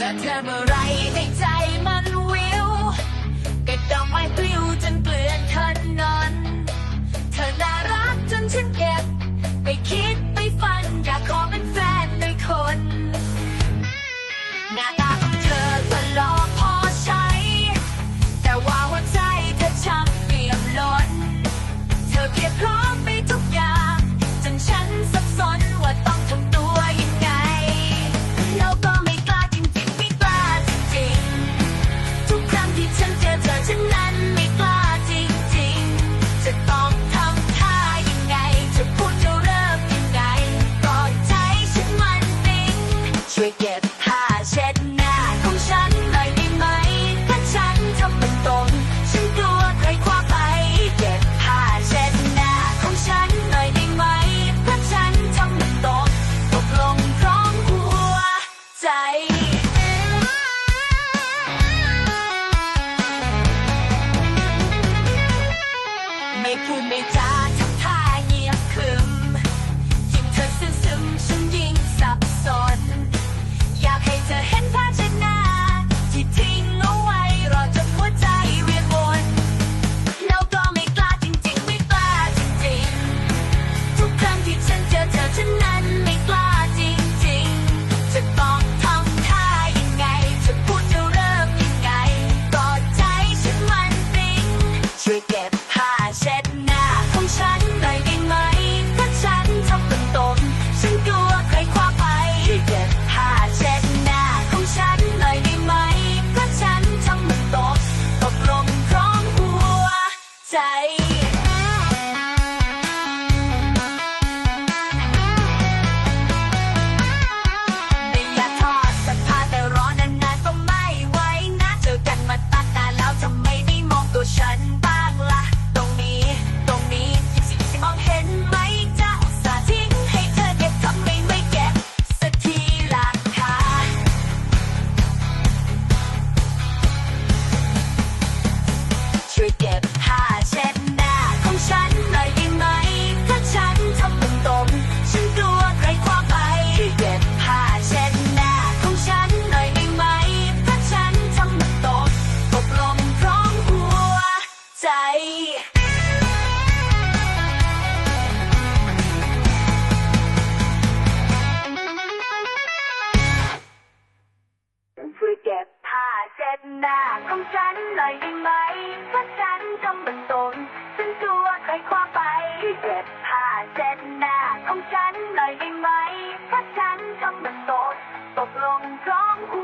จะทำอะไรให้ใจมันวิวกระดองไม่ปลิวจนเกลื่อนถนน ใจไม่พูดไม่จา หน้าของฉันหน่อยได้ไหมว่าฉันทำมันตนฉันกลัวใครคว้ไปเจ็บผ้าเจ็บหน้าของฉันหน่อยได้ไหมว่าฉันทำมันตนตกลงพร้อมคุ